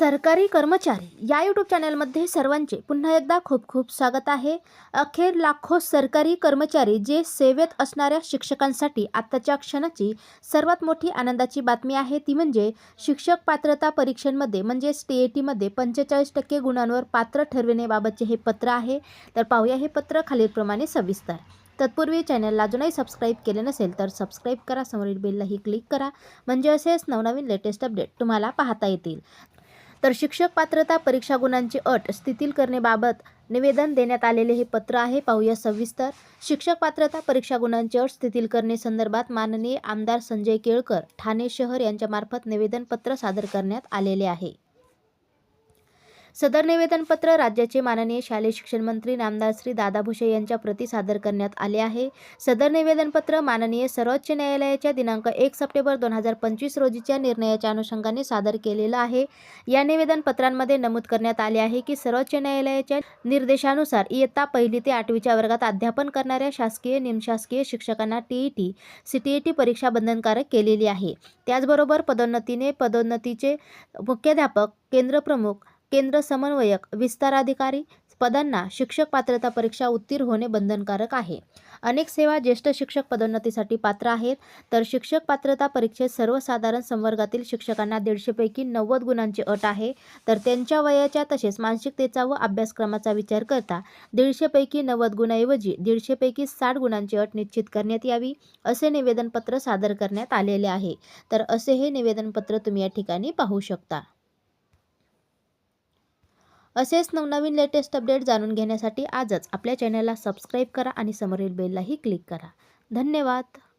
सरकारी कर्मचारी या यूट्यूब चॅनलमध्ये सर्वांचे पुन्हा एकदा खूप खूप स्वागत आहे. अखेर लाखो सरकारी कर्मचारी जे सेवेत असणाऱ्या शिक्षकांसाठी आत्ताच्या क्षणाची सर्वात मोठी आनंदाची बातमी आहे ती म्हणजे शिक्षक पात्रता परीक्षांमध्ये म्हणजेच टी ए टीमध्ये पंचेचाळीस टक्के गुणांवर पात्र ठरविण्याबाबतचे हे पत्र आहे. तर पाहूया हे पत्र खालीलप्रमाणे सविस्तर. तत्पूर्वी चॅनलला अजूनही सबस्क्राईब केले नसेल तर सबस्क्राईब करा. समोरील बेललाही क्लिक करा. म्हणजे असेच नवनवीन लेटेस्ट अपडेट तुम्हाला पाहता येतील. तर शिक्षक पात्रता परीक्षा गुणांची अट स्थितील करण्याबाबत निवेदन देण्यात आलेले हे पत्र आहे. पाहूया सविस्तर. शिक्षक पात्रता परीक्षा गुणांची अट स्थितील करणे संदर्भात माननीय आमदार संजय केळकर ठाणे शहर यांच्यामार्फत निवेदनपत्र सादर करण्यात आलेले आहे. सदर निवेदनपत्र राज्याचे माननीय शालेय शिक्षण मंत्री नामदार श्री दादा भुसे यांच्या प्रती सादर करण्यात आले आहे. सदर निवेदनपत्र माननीय सर्वोच्च न्यायालयाच्या दिनांक एक सप्टेंबर दोन हजार पंचवीस रोजीच्या निर्णयाच्या अनुषंगाने सादर केलेलं आहे. या निवेदनपत्रांमध्ये नमूद करण्यात आले आहे की सर्वोच्च न्यायालयाच्या निर्देशानुसार इयत्ता पहिली ते आठवीच्या वर्गात अध्यापन करणाऱ्या शासकीय निमशासकीय शिक्षकांना T E T C T T परीक्षा बंधनकारक केलेली आहे. त्याचबरोबर पदोन्नतीने पदोन्नतीचे मुख्याध्यापक केंद्रप्रमुख केंद्र समन्वयक विस्ताराधिकारी पदांना शिक्षक पात्रता परीक्षा उत्तीर्ण होणे बंधनकारक आहे. अनेक सेवा ज्येष्ठ शिक्षक पदोन्नतीसाठी पात्र आहेत. तर शिक्षक पात्रता परीक्षेत सर्वसाधारण संवर्गातील शिक्षकांना दीडशेपैकी नव्वद गुणांची अट आहे. तर त्यांच्या वयाच्या तसेच मानसिकतेचा व अभ्यासक्रमाचा विचार करता दीडशेपैकी नव्वद गुणाऐवजी दीडशेपैकी साठ गुणांची अट निश्चित करण्यात यावी असे निवेदनपत्र सादर करण्यात आलेले आहे. तर असे हे निवेदनपत्र तुम्ही या ठिकाणी पाहू शकता. असेच नवनवीन लेटेस्ट अपडेट जाणून घेण्यासाठी आजच आपल्या चॅनलला सबस्क्राईब करा आणि समोरील बेललाही क्लिक करा. धन्यवाद.